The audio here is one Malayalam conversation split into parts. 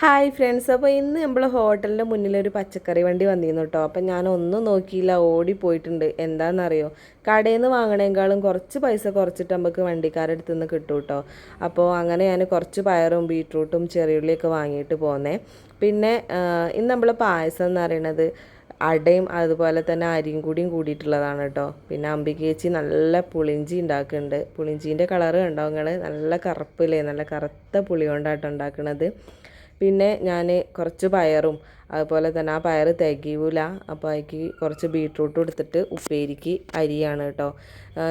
Hi friends. അപ്പോൾ ഇന്ന് നമ്മൾ ഹോട്ടലിന്റെ മുന്നിലൊരു പച്ചക്കറി വണ്ടി വന്നിരുന്നു കേട്ടോ. അപ്പം ഞാൻ ഒന്നും നോക്കിയില്ല ഓടിപ്പോയിട്ടുണ്ട് എന്താണെന്നറിയോ? കടയിൽ നിന്ന് വാങ്ങണേക്കാളും കുറച്ച് പൈസ കുറച്ചിട്ട് നമുക്ക് വണ്ടിക്കാരുടെ അടുത്ത് നിന്ന് കിട്ടും കേട്ടോ. അപ്പോൾ അങ്ങനെ ഞാൻ കുറച്ച് പയറും ബീട്രൂട്ടും ചെറിയുള്ളിയൊക്കെ വാങ്ങിയിട്ട് പോന്നേ. പിന്നെ ഇന്ന് നമ്മൾ പായസം എന്ന് പറയണത് അടയും അതുപോലെ തന്നെ അരിയും കൂടിയും കൂടിയിട്ടുള്ളതാണ് കേട്ടോ. പിന്നെ അമ്പിക്കേച്ചി നല്ല പുളിഞ്ചി ഉണ്ടാക്കുന്നുണ്ട്. പുളിഞ്ചീന്റെ കളറ് കണ്ടോ നിങ്ങൾ? നല്ല കറുപ്പില്ലേ? നല്ല കറുത്ത പുളി കൊണ്ടാട്ടോ ഉണ്ടാക്കുന്നത് പിന്നെ ഞാൻ കുറച്ച് പയറും അതുപോലെ തന്നെ ആ പയർ തികയൂല. അപ്പോൾ അതിക്ക് കുറച്ച് ബീട്രൂട്ട് എടുത്തിട്ട് ഉപ്പേരിക്ക് അരിയാണ് കേട്ടോ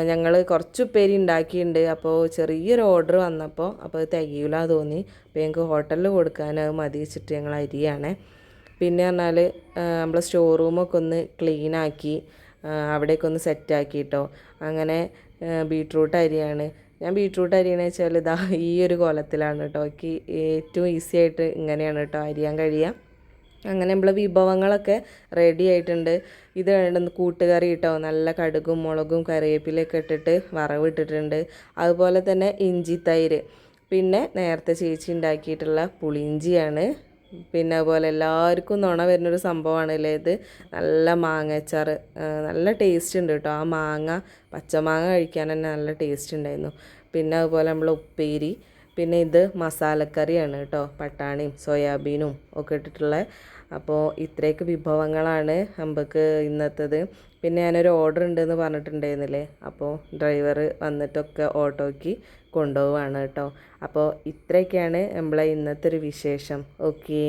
ഞങ്ങൾ കുറച്ച് ഉപ്പേരി ഉണ്ടാക്കിയിട്ടുണ്ട് അപ്പോൾ ചെറിയൊരു ഓർഡർ വന്നപ്പോൾ അപ്പോൾ തികയൂല തോന്നി. അപ്പോൾ ഞങ്ങൾക്ക് ഹോട്ടലിൽ കൊടുക്കാൻ അത് മതി വെച്ചിട്ട് ഞങ്ങൾ അരിയാണ്. പിന്നെ പറഞ്ഞാൽ നമ്മൾ സ്റ്റോർ റൂമൊക്കെ ഒന്ന് ആ, അവിടെയൊക്കെ ഒന്ന് സെറ്റാക്കി കേട്ടോ അങ്ങനെ ബീട്രൂട്ട് അരിയാണ്. ഞാൻ ബീട്രൂട്ട് അരിയണ വെച്ചാൽ ഇതാ ഈ ഒരു കോലത്തിലാണ് കേട്ടോ. എനിക്ക് ഏറ്റവും ഈസി ആയിട്ട് ഇങ്ങനെയാണ് കേട്ടോ അരിയാൻ കഴിയുക. അങ്ങനെ നമ്മളെ വിഭവങ്ങളൊക്കെ റെഡി ആയിട്ടുണ്ട്. ഇത് വേണ്ടുന്ന കൂട്ടുകറി ഇട്ടോ നല്ല കടുകും മുളകും കറിവേപ്പിലൊക്കെ ഇട്ടിട്ട് വറവിട്ടിട്ടുണ്ട്. അതുപോലെ തന്നെ ഇഞ്ചി തൈര്. പിന്നെ നേരത്തെ ചേച്ചി ഉണ്ടാക്കിയിട്ടുള്ള പുളിയിഞ്ചിയാണ്. പിന്നെ അതുപോലെ എല്ലാവർക്കും നുണ വരുന്നൊരു സംഭവമാണല്ലേ ഇത്. നല്ല മാങ്ങച്ചാറ് നല്ല ടേസ്റ്റ് ഉണ്ട് കേട്ടോ ആ മാങ്ങ പച്ചമാങ്ങ കഴിക്കാൻ തന്നെ നല്ല ടേസ്റ്റ് ഉണ്ടായിരുന്നു. പിന്നെ അതുപോലെ നമ്മൾ ഉപ്പേരി പിന്നെ ഇത് മസാലക്കറിയാണ് കേട്ടോ. പട്ടാണിയും സോയാബീനും ഒക്കെ ഇട്ടിട്ടുള്ള അപ്പോൾ ഇത്രയൊക്കെ വിഭവങ്ങളാണ് നമുക്ക് ഇന്നത്തേത്. പിന്നെ ഞാനൊരു ഓർഡർ ഉണ്ടെന്ന് പറഞ്ഞിട്ടുണ്ടായിരുന്നില്ലേ? അപ്പോൾ ഡ്രൈവർ വന്നിട്ടൊക്കെ ഓട്ടോയ്ക്ക് കൊണ്ടുപോവാണ് കേട്ടോ. അപ്പോൾ ഇത്രയൊക്കെയാണ് നമ്മളെ ഇന്നത്തെ ഒരു വിശേഷം. ഓക്കേ